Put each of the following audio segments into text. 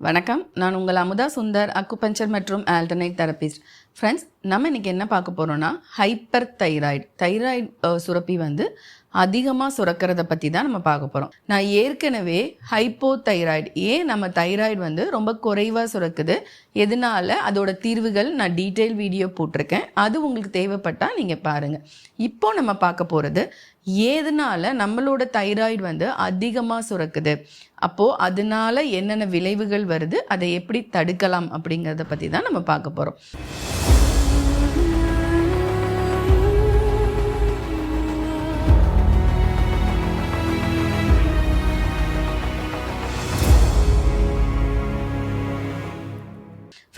வணக்கம். நான் உங்கள் அமுதா சுந்தர் அக்குபஞ்சர் மற்றும் ஆல்டர்னேட் தெரபிஸ்ட் ஃப்ரெண்ட்ஸ் நம்ம இன்னைக்கு என்ன பார்க்க போகிறோன்னா ஹைப்பர் தைராய்டு தைராய்டு சுரப்பி வந்து அதிகமாக சுரக்கிறத பற்றி தான் நம்ம பார்க்க போகிறோம் நான் ஏற்கனவே ஹைப்போ தைராய்டு ஏன் நம்ம தைராய்டு வந்து ரொம்ப குறைவாக சுரக்குது? எதனால? அதோட தீர்வுகள் நான் டீட்டெயில் வீடியோ போட்டிருக்கேன். அது உங்களுக்கு தேவைப்பட்டால் நீங்கள் பாருங்கள் இப்போ நம்ம பார்க்க போகிறது ஏதனால நம்மளோட தைராய்டு வந்து அதிகமாக சுரக்குது? அப்போது அதனால என்னென்ன விளைவுகள் வருது? அதை எப்படி தடுக்கலாம் அப்படிங்கிறத பற்றி தான் நம்ம பார்க்க போகிறோம்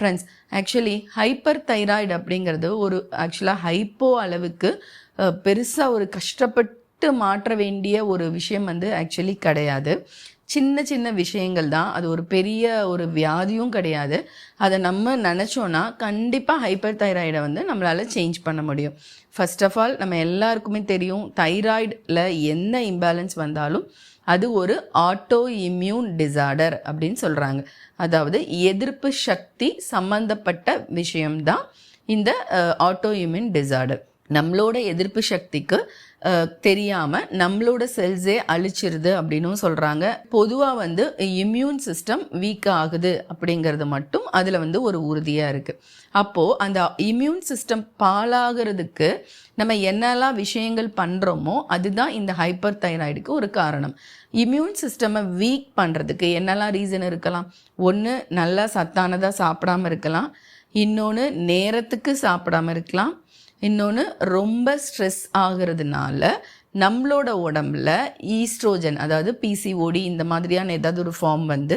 ஃப்ரெண்ட்ஸ் ஆக்சுவலி ஹைப்பர் தைராய்டு அப்படிங்கிறது ஒரு ஆக்சுவலாக ஹைப்போ அளவுக்கு பெருசாக ஒரு கஷ்டப்பட்டு மாற்ற வேண்டிய ஒரு விஷயம் வந்து ஆக்சுவலி கிடையாது. சின்ன சின்ன விஷயங்கள் தான். அது ஒரு பெரிய ஒரு வியாதியும் கிடையாது. அதை நம்ம நினச்சோன்னா கண்டிப்பாக ஹைப்பர் தைராய்டை வந்து நம்மளால் சேஞ்ச் பண்ண முடியும். ஃபர்ஸ்ட் ஆஃப் ஆல் நம்ம எல்லாருக்குமே தெரியும் தைராய்டில் என்ன இம்பேலன்ஸ் வந்தாலும் அது ஒரு ஆட்டோ இம்யூன் டிசார்டர் அப்படின்னு சொல்கிறாங்க அதாவது எதிர்ப்பு சக்தி சம்பந்தப்பட்ட விஷயம்தான் இந்த ஆட்டோ இம்யூன் டிசார்டர் நம்மளோட எதிர்ப்பு சக்திக்கு தெரியாமல் நம்மளோட செல்ஸே அழிச்சிருது அப்படின்னும் சொல்கிறாங்க பொதுவாக வந்து இம்யூன் சிஸ்டம் வீக் ஆகுது அப்படிங்கிறது மட்டும் அதில் வந்து ஒரு உறுதியாக இருக்குது அப்போது அந்த இம்யூன் சிஸ்டம் பாலாகிறதுக்கு நம்ம என்னெல்லாம் விஷயங்கள் பண்ணுறோமோ அதுதான் இந்த ஹைப்பர் தைராய்டுக்கு ஒரு காரணம். இம்யூன் சிஸ்டமை வீக் பண்ணுறதுக்கு என்னெல்லாம் ரீசன் இருக்கலாம்? ஒன்று நல்லா சத்தானதாக சாப்பிடாம இருக்கலாம். இன்னொன்று நேரத்துக்கு சாப்பிடாம இருக்கலாம். இன்னொன்று ரொம்ப ஸ்ட்ரெஸ் ஆகிறதுனால நம்மளோட உடம்புல ஈஸ்ட்ரோஜன் அதாவது பிசிஓடி இந்த மாதிரியான ஏதாவது ஒரு ஃபார்ம் வந்து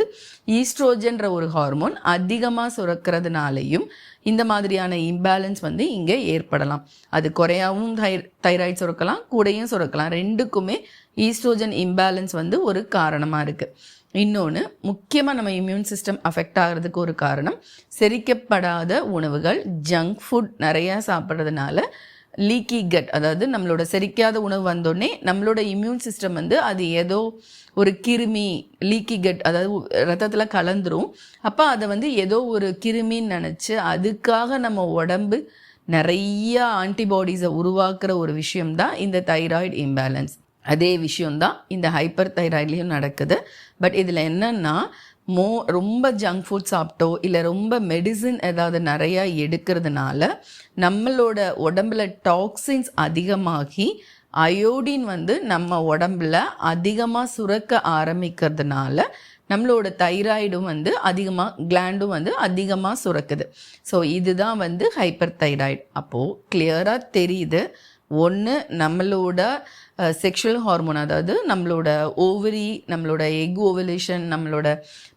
ஈஸ்ட்ரோஜன்ற ஒரு ஹார்மோன் அதிகமாக சுரக்கிறதுனாலையும் இந்த மாதிரியான இம்பேலன்ஸ் வந்து இங்கே ஏற்படலாம். அது குறையாவும் தை தைராய்டு சுரக்கலாம் கூடையும் சுரக்கலாம். ரெண்டுக்குமே ஈஸ்ட்ரோஜன் இம்பேலன்ஸ் வந்து ஒரு காரணமாக இருக்குது இன்னொன்று முக்கியமாக நம்ம இம்யூன் சிஸ்டம் அஃபெக்ட் ஆகிறதுக்கு ஒரு காரணம் செரிக்கப்படாத உணவுகள் ஜங்க் ஃபுட் நிறையா சாப்பிட்றதுனால லீக்கி கட் அதாவது நம்மளோட செரிக்காத உணவு வந்தோடனே நம்மளோட இம்யூன் சிஸ்டம் வந்து அது ஏதோ ஒரு கிருமி லீக்கி கட் அதாவது ரத்தத்தில் கலந்துரும். அப்போ அதை வந்து ஏதோ ஒரு கிருமின்னு நினச்சி அதுக்காக நம்ம உடம்பு நிறைய ஆன்டிபாடிஸை உருவாக்குற ஒரு விஷயம்தான் இந்த தைராய்டு இம்பேலன்ஸ் அதே விஷயம்தான் இந்த ஹைப்பர் தைராய்ட்லேயும் நடக்குது. பட் இதில் என்னென்னா மோ ரொம்ப ஜங்க் ஃபுட் சாப்பிட்டோ இல்லை ரொம்ப மெடிசின் ஏதாவது நிறையா எடுக்கிறதுனால நம்மளோட உடம்புல டாக்ஸின்ஸ் அதிகமாகி அயோடின் வந்து நம்ம உடம்புல அதிகமாக சுரக்க ஆரம்பிக்கிறதுனால நம்மளோட தைராய்டும் வந்து அதிகமாக கிளாண்டும் வந்து அதிகமாக சுரக்குது. ஸோ இதுதான் வந்து ஹைப்பர் தைராய்டு அப்போது கிளியராக தெரியுது. ஒன்று நம்மளோட செக்ஷுவல் ஹார்மோன் அதாவது நம்மளோட ஓவரி நம்மளோட எக் ஓவலேஷன் நம்மளோட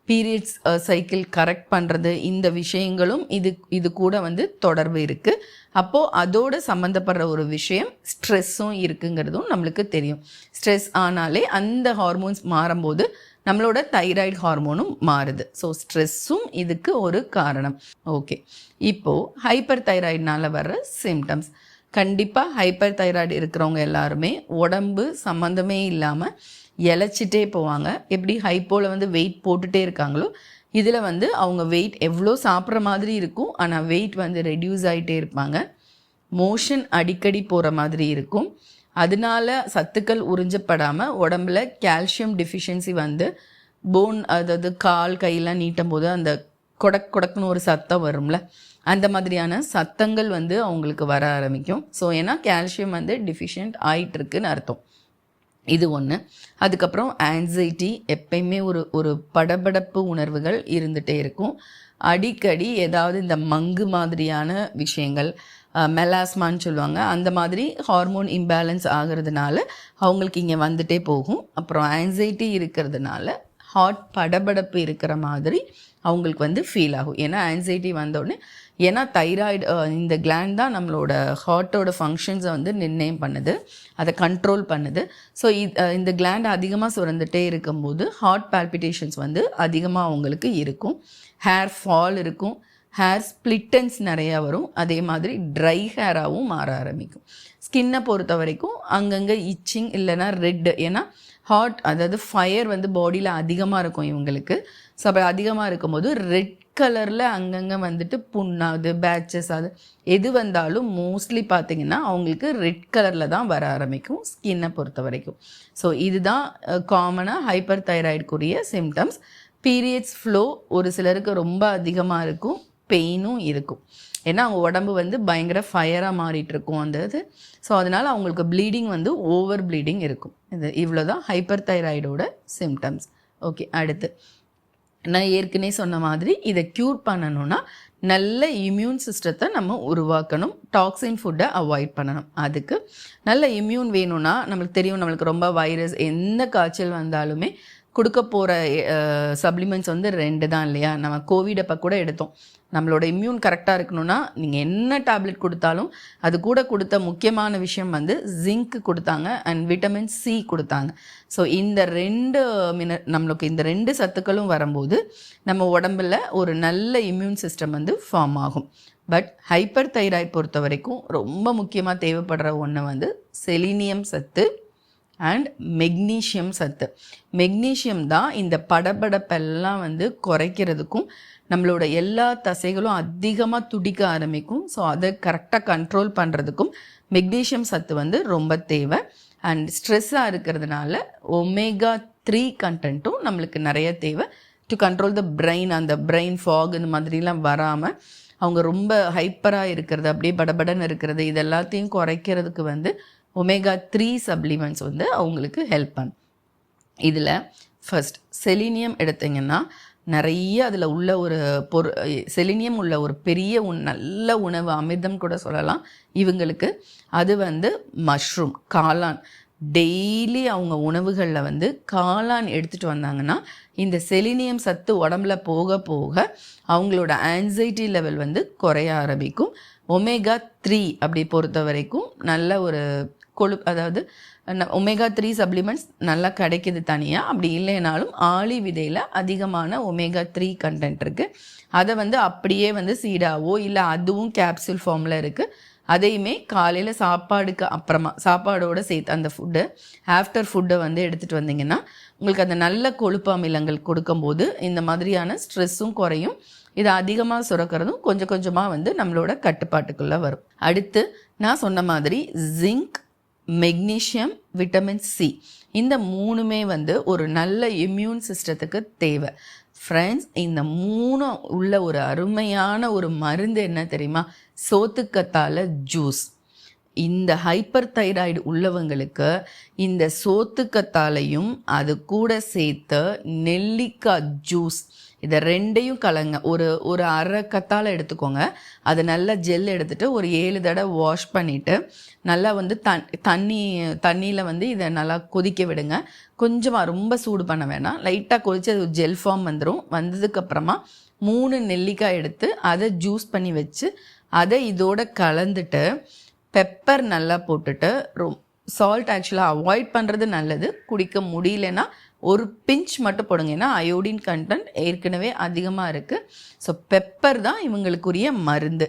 பீரியட்ஸ் சைக்கிள் கரெக்ட் பண்ணுறது இந்த விஷயங்களும் இது இது கூட வந்து தொடர்பு இருக்குது அப்போது அதோட சம்மந்தப்படுற ஒரு விஷயம் ஸ்ட்ரெஸ்ஸும் இருக்குங்கிறதும் நம்மளுக்கு தெரியும். ஸ்ட்ரெஸ் ஆனாலே அந்த ஹார்மோன்ஸ் மாறும்போது நம்மளோட தைராய்டு ஹார்மோனும் மாறுது. ஸோ ஸ்ட்ரெஸ்ஸும் இதுக்கு ஒரு காரணம். ஓகே இப்போது ஹைப்பர் தைராய்டுனால வர்ற சிம்டம்ஸ் கண்டிப்பாக ஹைப்பர் தைராய்டு இருக்கிறவங்க எல்லாருமே உடம்பு சம்மந்தமே இல்லாமல் இழைச்சிட்டே போவாங்க. எப்படி ஹைப்போவில் வந்து வெயிட் போட்டுகிட்டே இருக்காங்களோ இதில் வந்து அவங்க வெயிட் எவ்வளோ சாப்பிட்ற மாதிரி இருக்கும் ஆனால் வெயிட் வந்து ரெடியூஸ் ஆகிட்டே இருப்பாங்க. மோஷன் அடிக்கடி போகிற மாதிரி இருக்கும். அதனால சத்துக்கள் உறிஞ்சப்படாமல் உடம்புல கால்சியம் டிஃபிஷியன்சி வந்து போன் அதாவது கால் கையெல்லாம் நீட்டும் போது அந்த கொடக் கொடக்குன்னு ஒரு சத்தம் வரும்ல அந்த மாதிரியான சத்தங்கள் வந்து அவங்களுக்கு வர ஆரம்பிக்கும். ஸோ ஏன்னா கால்சியம் வந்து டிஃபிஷியன்ட் ஆயிட்டுருக்குன்னு அர்த்தம். இது ஒன்று அதுக்கப்புறம் ஆன்சைட்டி எப்பயுமே ஒரு ஒரு படபடப்பு உணர்வுகள் இருந்துகிட்டே இருக்கும். அடிக்கடி ஏதாவது இந்த மங்கு மாதிரியான விஷயங்கள் மெலாஸ்மான்னு சொல்லுவாங்க அந்த மாதிரி ஹார்மோன் இம்பேலன்ஸ் ஆகிறதுனால அவங்களுக்கு இங்கே வந்துட்டே போகும். அப்புறம் ஆன்சைட்டி இருக்கிறதுனால ஹார்ட் படபடப்பு இருக்கிற மாதிரி அவங்களுக்கு வந்து ஃபீல் ஆகும். ஏன்னா ஆன்சைட்டி வந்தோடனே ஏன்னா தைராய்டு இந்த கிளாண்ட் தான் நம்மளோட ஹார்ட்டோட ஃபங்க்ஷன்ஸை வந்து நிர்ணயம் பண்ணுது. அதை கண்ட்ரோல் பண்ணுது. ஸோ இந்த கிளாண்ட் அதிகமாக சுரந்துட்டே இருக்கும்போது ஹார்ட் பால்பிட்டேஷன்ஸ் வந்து அதிகமாக அவங்களுக்கு இருக்கும். ஹேர் ஃபால் இருக்கும். ஹேர் ஸ்ப்ளிட்டன்ஸ் நிறையா வரும். அதே மாதிரி ட்ரை ஹேராகவும் மாற ஆரம்பிக்கும். ஸ்கின்னை பொறுத்த வரைக்கும் அங்கங்கே இச்சிங் இல்லைன்னா ரெட் ஏன்னா ஹாட் அதாவது ஃபயர் வந்து பாடியில் அதிகமாக இருக்கும் இவங்களுக்கு. ஸோ அப்போ அதிகமாக இருக்கும்போது ரெட் கலரில் அங்கங்கே வந்துட்டு புண்ணாகுது பேட்சஸ் ஆகுது எது வந்தாலும் மோஸ்ட்லி பார்த்தீங்கன்னா அவங்களுக்கு ரெட் கலரில் தான் வர ஆரம்பிக்கும் ஸ்கின்னை பொறுத்த வரைக்கும். ஸோ இதுதான் காமனாக ஹைப்பர் தைராய்டுக்குரிய சிம்டம்ஸ் பீரியட்ஸ் ஃப்ளோ ஒரு சிலருக்கு ரொம்ப அதிகமாக இருக்கும் பெயினும் இருக்கும். ஏன்னா அவங்க உடம்பு வந்து பயங்கர ஃபயராக மாறிட்டுருக்கும் அந்த இது. ஸோ அதனால் அவங்களுக்கு ப்ளீடிங் வந்து ஓவர் ப்ளீடிங் இருக்கும். இது இவ்வளோ தான் ஹைப்பர் தைராய்டோட சிம்டம்ஸ் ஓகே அடுத்து. நான் ஏற்கனவே சொன்ன மாதிரி இதை க்யூர் பண்ணணும்னா நல்ல இம்யூன் சிஸ்டத்தை நம்ம உருவாக்கணும். டாக்ஸின் ஃபுட்டை அவாய்ட் பண்ணணும். அதுக்கு நல்ல இம்யூன் வேணும்னா நம்மளுக்கு தெரியும் நம்மளுக்கு ரொம்ப வைரஸ் எந்த காய்ச்சல் வந்தாலுமே கொடுக்க போகிற சப்ளிமெண்ட்ஸ் வந்து ரெண்டு தான் இல்லையா? நம்ம கோவிட் அப்போ கூட எடுத்தோம். நம்மளோட இம்யூன் கரெக்டாக இருக்கணும்னா நீங்கள் என்ன டேப்லெட் கொடுத்தாலும் அது கூட கொடுத்த முக்கியமான விஷயம் வந்து ஜிங்க் கொடுத்தாங்க அண்ட் விட்டமின் சி கொடுத்தாங்க. ஸோ இந்த ரெண்டு மின நம்மளுக்கு இந்த ரெண்டு சத்துக்களும் வரும்போது நம்ம உடம்புல ஒரு நல்ல இம்யூன் சிஸ்டம் வந்து ஃபார்ம் ஆகும். பட் ஹைப்பர் தைராய்டு பொறுத்த வரைக்கும் ரொம்ப முக்கியமாக தேவைப்படுற ஒன்று வந்து செலினியம் சத்து. அண்ட் மெக்னீஷியம் சத்து. மெக்னீஷியம் தான் இந்த படபடப்பெல்லாம் வந்து குறைக்கிறதுக்கும் நம்மளோட எல்லா தசைகளும் அதிகமாக துடிக்க ஆரம்பிக்கும். ஸோ அதை கரெக்டாக கண்ட்ரோல் பண்ணுறதுக்கும் மெக்னீஷியம் சத்து வந்து ரொம்ப தேவை. அண்ட் ஸ்ட்ரெஸ்ஸாக இருக்கிறதுனால ஒமேகா த்ரீ கண்டென்ட்டும் நம்மளுக்கு நிறைய தேவை. டு கண்ட்ரோல் த பிரெயின் அந்த பிரெயின் ஃபாக் இந்த மாதிரிலாம் வராமல் அவங்க ரொம்ப ஹைப்பராக இருக்கிறது அப்படியே படபடன்னு இருக்கிறது இது எல்லாத்தையும் குறைக்கிறதுக்கு வந்து ஒமேகா த்ரீ சப்ளிமெண்ட்ஸ் வந்து அவங்களுக்கு ஹெல்ப் பண்ணும். இதில் ஃபர்ஸ்ட் செலினியம் எடுத்திங்கன்னா நிறைய அதில் உள்ள ஒரு பொரு செலினியம் உள்ள ஒரு பெரிய உண் நல்ல உணவு அமிர்தம் கூட சொல்லலாம். இவங்களுக்கு அது வந்து மஷ்ரூம் காளான். டெய்லி அவங்க உணவுகளில் வந்து காளான் எடுத்துகிட்டு வந்தாங்கன்னா இந்த செலினியம் சத்து உடம்புல போக போக அவங்களோட ஆன்சைட்டி லெவல் வந்து குறைய ஆரம்பிக்கும். ஒமேகா த்ரீ அப்படி பொறுத்த வரைக்கும் நல்ல ஒரு கொழு அதாவது ஒமேகா த்ரீ சப்ளிமெண்ட்ஸ் நல்லா கிடைக்கிது தனியாக அப்படி இல்லைனாலும் ஆளி விதையில் அதிகமான ஒமேகா த்ரீ கண்டென்ட் இருக்குது அதை வந்து அப்படியே வந்து சீடாவோ இல்லை அதுவும் கேப்சூல் ஃபார்மில் இருக்குது அதையுமே காலையில் சாப்பாடுக்கு அப்புறமா சாப்பாடோடு சேர்த்து அந்த ஃபுட்டு ஆஃப்டர் ஃபுட்டை வந்து எடுத்துகிட்டு வந்தீங்கன்னா உங்களுக்கு அந்த நல்ல கொழுப்பு அமிலங்கள் கொடுக்கும்போது இந்த மாதிரியான ஸ்ட்ரெஸ்ஸும் குறையும். இது அதிகமாக சுரக்கிறதும் கொஞ்சம் கொஞ்சமாக வந்து நம்மளோட கட்டுப்பாட்டுக்குள்ளே வரும். அடுத்து நான் சொன்ன மாதிரி ஜிங்க் மெக்னீஷியம் விட்டமின் சி இந்த மூணுமே வந்து ஒரு நல்ல இம்யூன் சிஸ்டத்துக்கு தேவை. ஃப்ரெண்ட்ஸ் இந்த மூணும் உள்ள ஒரு அருமையான ஒரு மருந்து என்ன தெரியுமா? சோத்துக்கத்தால ஜூஸ். இந்த ஹைப்பர் தைராய்டு உள்ளவங்களுக்கு இந்த சோத்துக்கத்தாலையும் அது கூட சேர்த்த நெல்லிக்காய் ஜூஸ். இதை ரெண்டையும் கலங்க. ஒரு ஒரு அரை கத்தால் எடுத்துக்கோங்க. அதை நல்லா ஜெல் எடுத்துகிட்டு ஒரு ஏழு தடவை வாஷ் பண்ணிவிட்டு நல்லா வந்து தண் தண்ணி தண்ணியில் வந்து இதை நல்லா கொதிக்க விடுங்க. கொஞ்சமாக ரொம்ப சூடு பண்ண வேணாம். லைட்டாக கொதித்து அது ஜெல் ஃபார்ம் வந்துடும் வந்ததுக்கப்புறமா மூணு நெல்லிக்காய் எடுத்து அதை ஜூஸ் பண்ணி வச்சு அதை இதோட கலந்துட்டு பெப்பர் நல்லா போட்டுட்டு ரொம் சால்ட் ஆக்சுவலாக அவாய்ட் பண்ணுறது நல்லது. குடிக்க முடியலன்னா ஒரு பிஞ்ச் மட்டும் போடுங்க. ஏன்னா அயோடின் கண்டென்ட் ஏற்கனவே அதிகமாக இருக்குது ஸோ பெப்பர் தான் இவங்களுக்குரிய மருந்து.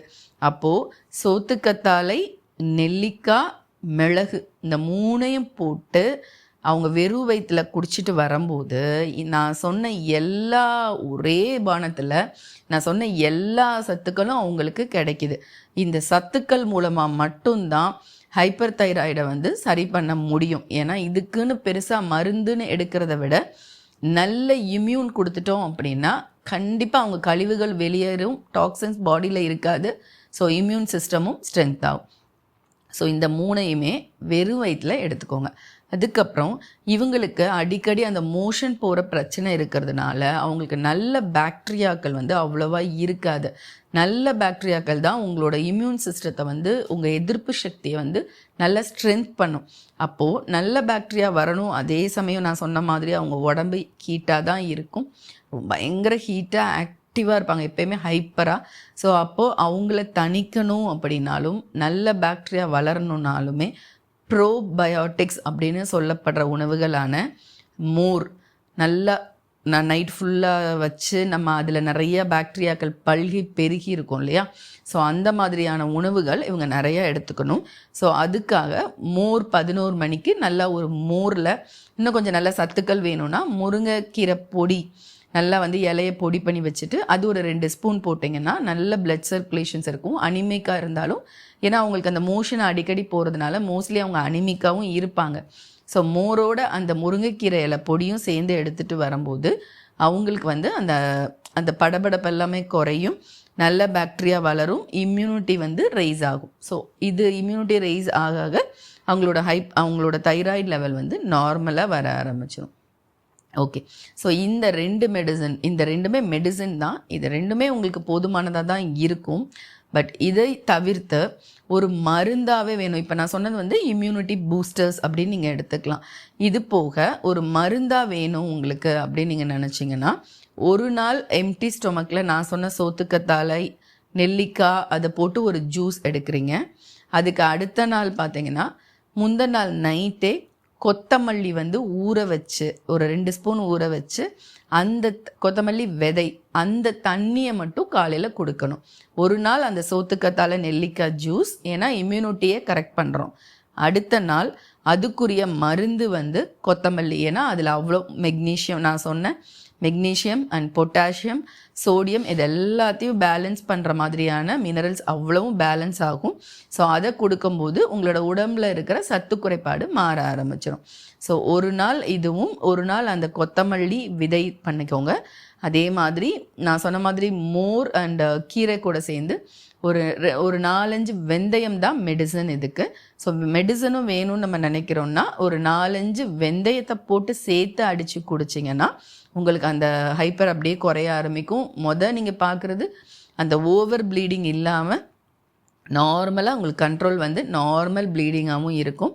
அப்போது சோத்துக்கத்தாழை நெல்லிக்காய் மிளகு இந்த மூணையும் போட்டு அவங்க வெறும் வயிற்றில் குடிச்சிட்டு வரும்போது நான் சொன்ன எல்லா ஒரே பானத்தில் நான் சொன்ன எல்லா சத்துக்களும் அவங்களுக்கு கிடைக்கிது. இந்த சத்துக்கள் மூலமாக மட்டும்தான் ஹைப்பர் தைராய்டை வந்து சரி பண்ண முடியும். ஏன்னா இதுக்குன்னு பெருசாக மருந்துன்னு எடுக்கிறத விட நல்ல இம்யூன் கொடுத்துட்டோம் அப்படின்னா கண்டிப்பாக அவங்க கழிவுகள் வெளியேறும் டாக்ஸின்ஸ் பாடியில் இருக்காது. ஸோ இம்யூன் சிஸ்டமும் ஸ்ட்ரென்த் ஆகும். ஸோ இந்த மூணையுமே வெறும் வயிற்றில் எடுத்துக்கோங்க. அதுக்கப்புறம் இவங்களுக்கு அடிக்கடி அந்த மோஷன் போகிற பிரச்சனை இருக்கிறதுனால அவங்களுக்கு நல்ல பாக்டீரியாக்கள் வந்து அவ்வளோவா இருக்காது. நல்ல பாக்டீரியாக்கள் தான் உங்களோட இம்யூன் சிஸ்டத்தை வந்து உங்கள் எதிர்ப்பு சக்தியை வந்து நல்லா ஸ்ட்ரென்த் பண்ணும். அப்போது நல்ல பாக்டீரியா வரணும். அதே சமயம் நான் சொன்ன மாதிரி அவங்க உடம்பு ஹீட்டாக தான் இருக்கும். பயங்கர ஹீட்டாக ஆக்டிவாக இருப்பாங்க. எப்பயுமே ஹைப்பராக ஸோ அப்போது அவங்கள தணிக்கணும் அப்படின்னாலும் நல்ல பாக்டீரியா வளரணுன்னாலுமே ப்ரோபயோட்டிக்ஸ் அப்படின்னு சொல்லப்படுற உணவுகளான மோர் நல்லா நான் நைட் ஃபுல்லாக வச்சு நம்ம அதில் நிறைய பாக்டீரியாக்கள் பல்கி பெருகி இருக்கும் இல்லையா? ஸோ அந்த மாதிரியான உணவுகள் இவங்க நிறையா எடுத்துக்கணும். ஸோ அதுக்காக மோர் பதினோரு மணிக்கு நல்லா ஒரு மோரில் இன்னும் கொஞ்சம் நல்ல சத்துக்கள் வேணும்னா முருங்கைக்கீரை பொடி நல்லா வந்து இலையை பொடி பண்ணி வச்சுட்டு அது ஒரு ரெண்டு ஸ்பூன் போட்டிங்கன்னா நல்ல பிளட் சர்க்குலேஷன்ஸ் இருக்கும். அனிமிக்காக இருந்தாலும் ஏன்னா அவங்களுக்கு அந்த மோஷன் அடிக்கடி போகிறதுனால மோஸ்ட்லி அவங்க அனிமிக்காகவும் இருப்பாங்க. ஸோ மோரோட அந்த முருங்கைக்கீரை இலை பொடியும் சேர்ந்து எடுத்துகிட்டு வரும்போது அவங்களுக்கு வந்து அந்த அந்த படபடப்பு எல்லாமே குறையும். நல்ல பாக்டீரியா வளரும். இம்யூனிட்டி வந்து ரைஸ் ஆகும். ஸோ இது இம்யூனிட்டி ரைஸ் ஆக ஆக அவங்களோட ஹைப் அவங்களோட தைராய்டு லெவல் வந்து நார்மலாக வர ஆரம்பிச்சிடும் ஓகே ஸோ இந்த ரெண்டு மெடிசன் இந்த ரெண்டுமே மெடிசன் தான். இது ரெண்டுமே உங்களுக்கு போதுமானதாக தான் இருக்கும். பட் இதை தவிர்த்து ஒரு மருந்தாகவே வேணும். இப்போ நான் சொன்னது வந்து இம்யூனிட்டி பூஸ்டர்ஸ் அப்படின்னு நீங்கள் எடுத்துக்கலாம். இது போக ஒரு மருந்தாக வேணும் உங்களுக்கு அப்படின்னு நீங்கள் நினச்சிங்கன்னா ஒரு நாள் எம்டி ஸ்டொமக்கில் நான் சொன்ன சோத்துக்கத்தாழை நெல்லிக்காய் அதை போட்டு ஒரு ஜூஸ் எடுக்கிறீங்க. அதுக்கு அடுத்த நாள் பார்த்தீங்கன்னா முந்த நாள் நைட்டே கொத்தமல்லி வந்து ஊற வச்சு ஒரு ரெண்டு ஸ்பூன் ஊற வச்சு அந்த கொத்தமல்லி விதை அந்த தண்ணியை மட்டும் காலையில் கொடுக்கணும். ஒரு நாள் அந்த சோத்துக்கத்தால நெல்லிக்காய் ஜூஸ் ஏன்னா இம்யூனிட்டியை கரெக்ட் பண்ணுறோம் அடுத்த நாள் அதுக்குரிய மருந்து வந்து கொத்தமல்லி. ஏன்னா அதில் அவ்வளோ மெக்னீஷியம் நான் சொன்னேன் மெக்னீஷியம் அண்ட் பொட்டாசியம் சோடியம் இது எல்லாத்தையும் பேலன்ஸ் பண்ணுற மாதிரியான மினரல்ஸ் அவ்வளவும் பேலன்ஸ் ஆகும். ஸோ அதை கொடுக்கும்போது உங்களோட உடம்புல இருக்கிற சத்து குறைபாடு மாற ஆரம்பிச்சிடும் ஸோ ஒரு நாள் இதுவும் ஒரு நாள் அந்த கொத்தமல்லி விதை பண்ணிக்கோங்க. அதே மாதிரி நான் சொன்ன மாதிரி மோர் அண்ட் கீரை கூட சேர்ந்து ஒரு ஒரு நாலஞ்சு வெந்தயம் தான் மெடிசன் இதுக்கு. ஸோ மெடிசனும் வேணும்னு நம்ம நினைக்கிறோம்னா ஒரு நாலஞ்சு வெந்தயத்தை போட்டு சேர்த்து அடித்து குடிச்சிங்கன்னா உங்களுக்கு அந்த ஹைப்பர் அப்படியே குறைய ஆரம்பிக்கும். மொதல் நீங்கள் பார்க்குறது அந்த ஓவர் ப்ளீடிங் இல்லாமல் நார்மலாக உங்களுக்கு கண்ட்ரோல் வந்து நார்மல் ப்ளீடிங்காகவும் இருக்கும்.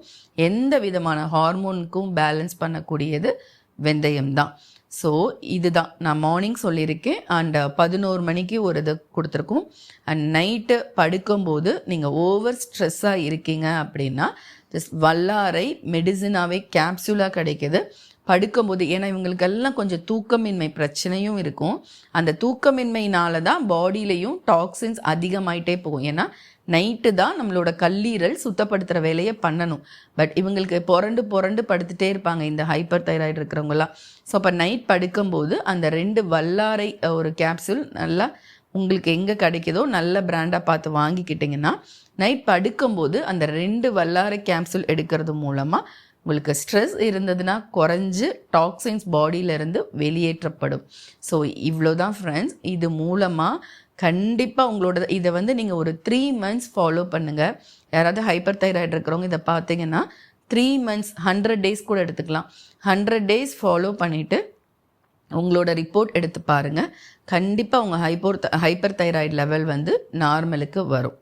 எந்த விதமான ஹார்மோனுக்கும் பேலன்ஸ் பண்ணக்கூடியது வெந்தயம் தான். ஸோ இதுதான். நான் மார்னிங் சொல்லியிருக்கேன். அண்ட் uh, பதினோரு மணிக்கு ஒரு இது கொடுத்துருக்கோம். அண்ட் நைட்டு படுக்கும்போது நீங்கள் ஓவர் ஸ்ட்ரெஸ்ஸாக இருக்கீங்க அப்படின்னா ஜஸ்ட் வல்லாரை மெடிசினாவே கேப்சூலாக கிடைக்கிது. படுக்கும்போது ஏன்னா இவங்களுக்கெல்லாம் கொஞ்சம் தூக்கமின்மை பிரச்சனையும் இருக்கும். அந்த தூக்கமின்மையினால தான் பாடியிலையும் டாக்ஸின்ஸ் அதிகமாயிட்டே போகும். ஏன்னா நைட்டு தான் நம்மளோட கல்லீரல் சுத்தப்படுத்துகிற வேலையை பண்ணணும். பட் இவங்களுக்கு புரண்டு புரண்டு படுத்துட்டே இருப்பாங்க இந்த ஹைப்பர் தைராய்டு இருக்கிறவங்கலாம். ஸோ அப்போ நைட் படுக்கும்போது அந்த ரெண்டு வல்லாரை ஒரு கேப்சூல் நல்லா உங்களுக்கு எங்கே கிடைக்குதோ நல்ல பிராண்டாக பார்த்து வாங்கிக்கிட்டிங்கன்னா நைட் படுக்கும்போது அந்த ரெண்டு வல்லாரை கேப்சூல் எடுக்கிறது மூலமாக உங்களுக்கு ஸ்ட்ரெஸ் இருந்ததுன்னா குறைஞ்சு டாக்ஸின்ஸ் பாடியிலேருந்து வெளியேற்றப்படும். ஸோ இவ்வளோ தான் ஃப்ரெண்ட்ஸ் இது மூலமாக கண்டிப்பாக உங்களோட இதை வந்து நீங்கள் ஒரு த்ரீ மந்த்ஸ் ஃபாலோ பண்ணுங்கள் யாராவது ஹைப்பர் தைராய்டு இருக்கிறவங்க இதை பார்த்தீங்கன்னா த்ரீ மந்த்ஸ் ஹண்ட்ரட் டேஸ் கூட எடுத்துக்கலாம். ஹண்ட்ரட் டேஸ் ஃபாலோ பண்ணிவிட்டு உங்களோட ரிப்போர்ட் எடுத்து பாருங்கள் கண்டிப்பாக உங்கள் ஹைப்போர் ஹைப்பர் தைராய்டு லெவல் வந்து நார்மலுக்கு வரும்.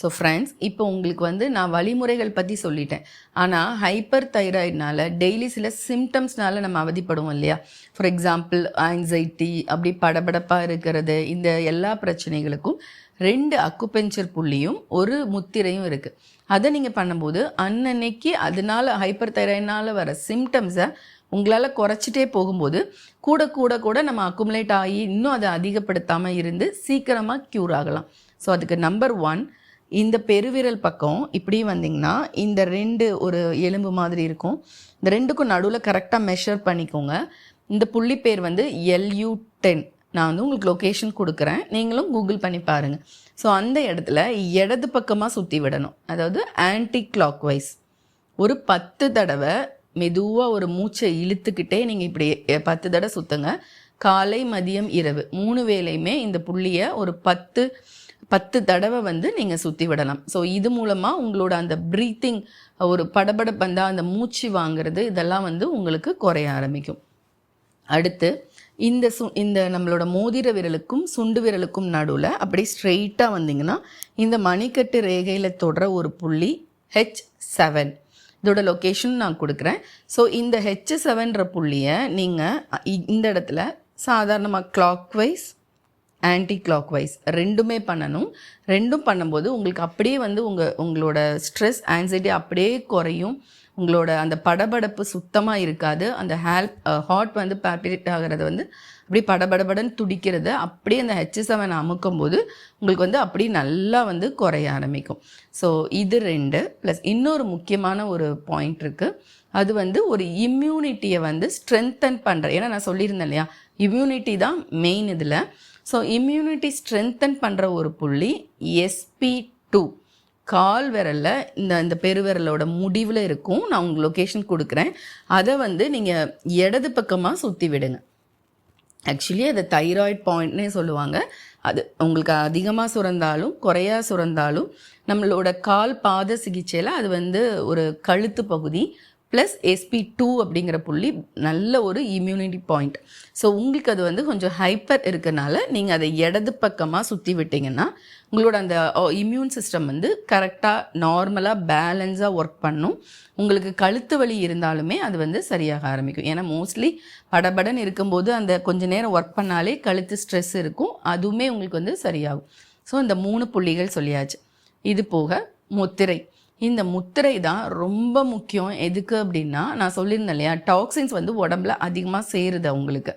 ஸோ ஃப்ரெண்ட்ஸ் இப்போ உங்களுக்கு வந்து நான் வழிமுறைகள் பற்றி சொல்லிட்டேன். ஆனால் ஹைப்பர் தைராய்டுனால டெய்லி சில சிம்டம்ஸ்னால நம்ம அவதிப்படுவோம் இல்லையா? ஃபார் எக்ஸாம்பிள் ஆங்ஸைட்டி அப்படி படபடப்பாக இருக்கிறது இந்த எல்லா பிரச்சனைகளுக்கும் ரெண்டு அக்குபெஞ்சர் புள்ளியும் ஒரு முத்திரையும் இருக்குது அதை நீங்கள் பண்ணும்போது அன்னன்னைக்கு அதனால ஹைப்பர் தைராய்டினால் வர சிம்டம்ஸை உங்களால் குறைச்சிட்டே போகும்போது கூட கூட கூட நம்ம அக்குமுலேட் ஆகி இன்னும் அதை அதிகப்படுத்தாமல் இருந்து சீக்கிரமாக க்யூர் ஆகலாம். ஸோ அதுக்கு நம்பர் ஒன் இந்த பெருவிரல் பக்கம் இப்படி வந்தீங்கன்னா இந்த ரெண்டு ஒரு எலும்பு மாதிரி இருக்கும். இந்த ரெண்டுக்கும் நடுவில் கரெக்டாக மெஷர் பண்ணிக்கோங்க. இந்த புள்ளி பேர் வந்து எல்யூ டென் நான் வந்து உங்களுக்கு லொக்கேஷன் கொடுக்குறேன். நீங்களும் கூகுள் பண்ணி பாருங்கள் ஸோ அந்த இடத்துல இடது பக்கமாக சுற்றி விடணும். அதாவது ஆன்டி கிளாக் வைஸ் ஒரு பத்து தடவை மெதுவாக ஒரு மூச்சை இழுத்துக்கிட்டே நீங்கள் இப்படி பத்து தடவை சுற்றுங்க காலை மதியம் இரவு. மூணு வேலையுமே இந்த புள்ளியை ஒரு பத்து பத்து தடவை வந்து நீங்கள் சுற்றி விடலாம். ஸோ இது மூலமாக உங்களோட அந்த ப்ரீத்திங் ஒரு படபடப்பு அந்த அந்த மூச்சு வாங்குறது இதெல்லாம் வந்து உங்களுக்கு குறைய ஆரம்பிக்கும். அடுத்து இந்த சு இந்த நம்மளோட மோதிர விரலுக்கும் சுண்டு விரலுக்கும் நடுவில் அப்படி ஸ்ட்ரெயிட்டாக வந்தீங்கன்னா இந்த மணிக்கட்டு ரேகையில் தொடுற ஒரு புள்ளி ஹெச் செவன் இதோட லொக்கேஷன் நான் கொடுக்குறேன். ஸோ இந்த ஹெச் செவன்ற புள்ளியை நீங்கள் இந்த இடத்துல சாதாரணமாக clockwise anticlockwise ரெண்டுமே பண்ணணும். ரெண்டும் பண்ணும்போது உங்களுக்கு அப்படியே வந்து உங்கள் உங்களோட ஸ்ட்ரெஸ் ஆன்சைட்டி அப்படியே குறையும். உங்களோட அந்த படபடப்பு சுத்தமாக இருக்காது. அந்த ஹேல் ஹார்ட் வந்து பேப்பிரேட் ஆகிறது வந்து அப்படி படபடபடன்னு துடிக்கிறது. அப்படியே அந்த ஹெச் செவன் அமுக்கும் போது உங்களுக்கு வந்து அப்படி நல்லா வந்து குறைய ஆரம்பிக்கும். ஸோ இது ரெண்டு. ப்ளஸ் இன்னொரு முக்கியமான ஒரு பாயிண்ட் இருக்குது அது வந்து ஒரு இம்யூனிட்டியை வந்து ஸ்ட்ரென்தன் பண்ணுற ஏன்னா நான் சொல்லியிருந்தேன் இல்லையா? இம்யூனிட்டி தான் மெயின் இதில். ஸோ இம்யூனிட்டி ஸ்ட்ரென்தன் பண்ணுற ஒரு புள்ளி எஸ்பி டூ கால் விரலில் இந்த இந்த பெருவிரலோட முடிவில் இருக்கும். நான் உங்களுக்கு லொக்கேஷன் கொடுக்குறேன். அதை வந்து நீங்கள் இடது பக்கமாக சுற்றி விடுங்க. ஆக்சுவலி அதை தைராய்ட் பாயிண்ட்னே சொல்லுவாங்க. அது உங்களுக்கு அதிகமாக சுரந்தாலும் குறையாக சுரந்தாலும் நம்மளோட கால் பாத சிகிச்சையில் அது வந்து ஒரு கழுத்து பகுதி ப்ளஸ் எஸ்பி டூ அப்படிங்கிற புள்ளி நல்ல ஒரு இம்யூனிட்டி பாயிண்ட் ஸோ உங்களுக்கு அது வந்து கொஞ்சம் ஹைப்பர் இருக்கனால நீங்கள் அதை இடது பக்கமாக சுற்றி விட்டிங்கன்னா உங்களோட அந்த இம்யூன் சிஸ்டம் வந்து கரெக்டாக நார்மலாக பேலன்ஸாக ஒர்க் பண்ணும். உங்களுக்கு கழுத்து வலி இருந்தாலுமே அது வந்து சரியாக ஆரம்பிக்கும். ஏன்னா மோஸ்ட்லி படபடன்னு இருக்கும்போது அந்த கொஞ்ச நேரம் ஒர்க் பண்ணாலே கழுத்து ஸ்ட்ரெஸ் இருக்கும். அதுவுமே உங்களுக்கு வந்து சரியாகும். ஸோ இந்த மூணு புள்ளிகள் சொல்லியாச்சு. இது போக முத்திரை. இந்த முத்திரை தான் ரொம்ப முக்கியம். எதுக்கு அப்படின்னா நான் சொல்லியிருந்தேன் இல்லையா டாக்ஸின்ஸ் வந்து உடம்புல அதிகமாக சேருது அவங்களுக்கு.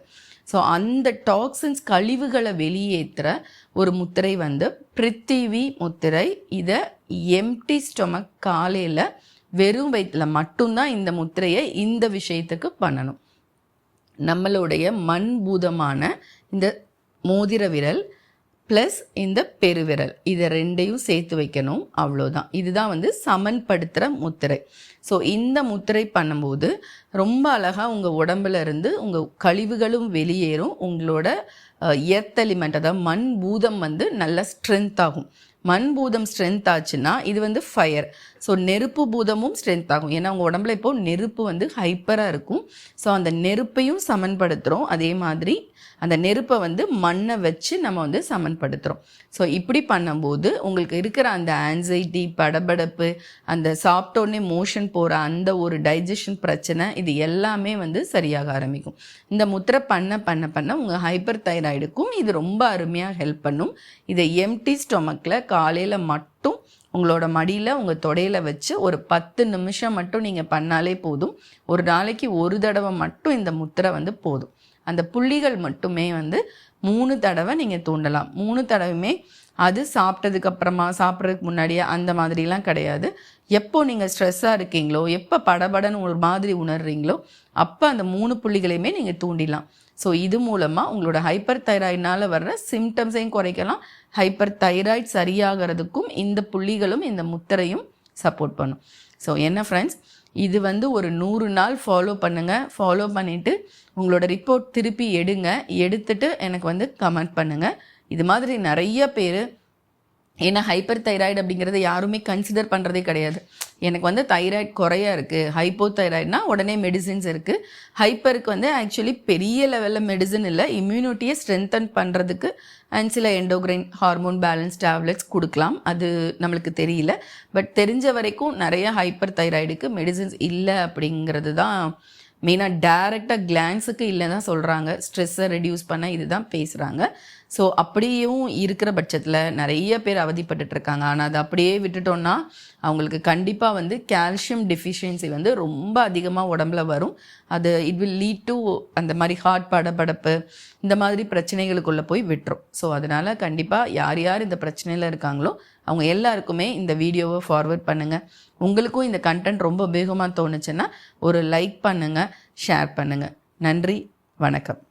ஸோ அந்த டாக்ஸின்ஸ் கழிவுகளை வெளியேற்றுற ஒரு முத்திரை வந்து பிரித்திவி முத்திரை. இதை எம்டி ஸ்டொமக் காலையில் வெறும் வயிற்றில் மட்டும்தான் இந்த முத்திரையை இந்த விஷயத்துக்கு பண்ணணும். நம்மளுடைய மண் பூதமான இந்த மோதிர விரல் ப்ளஸ் இந்த பெருவிரல். இதை ரெண்டையும் சேர்த்து வைக்கணும். அவ்வளோதான் இதுதான் வந்து சமன்படுத்துகிற முத்திரை. ஸோ இந்த முத்திரை பண்ணும்போது ரொம்ப அழகாக உங்கள் உடம்புல இருந்து உங்கள் கழிவுகளும் வெளியேறும். உங்களோட எர்த் எலிமெண்ட் அதாவது மண் பூதம் வந்து நல்ல ஸ்ட்ரென்த் ஆகும். மண் பூதம் ஸ்ட்ரென்த் ஆச்சுன்னா இது வந்து ஃபயர் ஸோ நெருப்பு பூதமும் ஸ்ட்ரென்த் ஆகும். ஏன்னா உங்கள் உடம்புல இப்போது நெருப்பு வந்து ஹைப்பராக இருக்கும். ஸோ அந்த நெருப்பையும் சமன்படுத்துகிறோம் அதே மாதிரி அந்த நெருப்பை வந்து மண்ணை வச்சு நம்ம வந்து சமன்படுத்துகிறோம் ஸோ இப்படி பண்ணும்போது உங்களுக்கு இருக்கிற அந்த ஆன்சைட்டி படபடப்பு அந்த சாப்பிட்டோடனே மோஷன் போகிற அந்த ஒரு டைஜஷன் பிரச்சனை இது எல்லாமே வந்து சரியாக ஆரம்பிக்கும். இந்த முத்திரை பண்ண பண்ண பண்ண உங்கள் ஹைப்பர் தைராய்டுக்கும் இது ரொம்ப அருமையாக ஹெல்ப் பண்ணும். இதை எம்டி ஸ்டொமக்கில் காலையில் மட்டும் உங்களோட மடியில் உங்கள் தொடையில் வச்சு ஒரு பத்து நிமிஷம் மட்டும் நீங்கள் பண்ணாலே போதும். ஒரு நாளைக்கு ஒரு தடவை மட்டும் இந்த முத்திரை வந்து போதும். அந்த புள்ளிகள் மட்டுமே வந்து மூணு தடவை நீங்கள் தூண்டலாம். மூணு தடவையுமே அது சாப்பிட்டதுக்கு அப்புறமா சாப்பிட்றதுக்கு முன்னாடியே அந்த மாதிரிலாம் கிடையாது. எப்போ நீங்கள் ஸ்ட்ரெஸ்ஸாக இருக்கீங்களோ எப்போ படபடன்னு ஒரு மாதிரி உணர்றீங்களோ அப்போ அந்த மூணு புள்ளிகளையுமே நீங்கள் தூண்டிடலாம். ஸோ இது மூலமாக உங்களோட ஹைப்பர் தைராய்டினால் வர்ற சிம்டம்ஸையும் குறைக்கலாம். ஹைப்பர் தைராய்ட் சரியாகிறதுக்கும் இந்த புள்ளிகளும் இந்த முத்திரையும் சப்போர்ட் பண்ணும். ஸோ என்ன ஃப்ரெண்ட்ஸ் இது வந்து ஒரு நூறு நாள் ஃபாலோ பண்ணுங்கள் ஃபாலோ பண்ணிவிட்டு உங்களோட ரிப்போர்ட் திருப்பி எடுங்க. எடுத்துட்டு எனக்கு வந்து கமெண்ட் பண்ணுங்கள் இது மாதிரி நிறைய பேர் ஏன்னா ஹைப்பர் தைராய்டு அப்படிங்கிறத யாருமே கன்சிடர் பண்ணுறதே கிடையாது. எனக்கு வந்து தைராய்டு குறையாக இருக்குது ஹைப்போ தைராய்டுனா உடனே மெடிசின்ஸ் இருக்குது ஹைப்பருக்கு வந்து ஆக்சுவலி பெரிய லெவலில் மெடிசன் இல்லை. இம்யூனிட்டியை ஸ்ட்ரென்தன் பண்ணுறதுக்கு அண்ட் சில எண்டோக்ரைன் ஹார்மோன் பேலன்ஸ் டேப்லெட்ஸ் கொடுக்கலாம். அது நம்மளுக்கு தெரியல. பட் தெரிஞ்ச வரைக்கும் நிறைய ஹைப்பர் தைராய்டுக்கு மெடிசின்ஸ் இல்லை அப்படிங்கிறது தான் மெயினாக டேரெக்டாக கிளான்ஸுக்கு இல்லை தான் சொல்கிறாங்க ஸ்ட்ரெஸ்ஸை ரெடியூஸ் பண்ண இதுதான் பேசுகிறாங்க ஸோ அப்படியும் இருக்கிற பட்சத்தில் நிறைய பேர் அவதிப்பட்டு இருக்காங்க ஆனால் அதை அப்படியே விட்டுட்டோம்னா அவங்களுக்கு கண்டிப்பாக வந்து கால்சியம் டெஃபிஷியன்சி வந்து ரொம்ப அதிகமாக உடம்புல வரும். அது இட் வில் லீட் டு அந்த மாதிரி ஹார்ட் படபடப்பு இந்த மாதிரி பிரச்சனைகளுக்குள்ளே போய் விட்டுரும். ஸோ அதனால் கண்டிப்பாக யார் யார் இந்த பிரச்சனையில் இருக்காங்களோ அவங்க எல்லாருக்குமே இந்த வீடியோவை ஃபார்வர்ட் பண்ணுங்கள் உங்களுக்கும் இந்த கண்டென்ட் ரொம்ப உபயோகமாக தோணுச்சுன்னா ஒரு லைக் பண்ணுங்கள் ஷேர் பண்ணுங்கள் நன்றி வணக்கம்.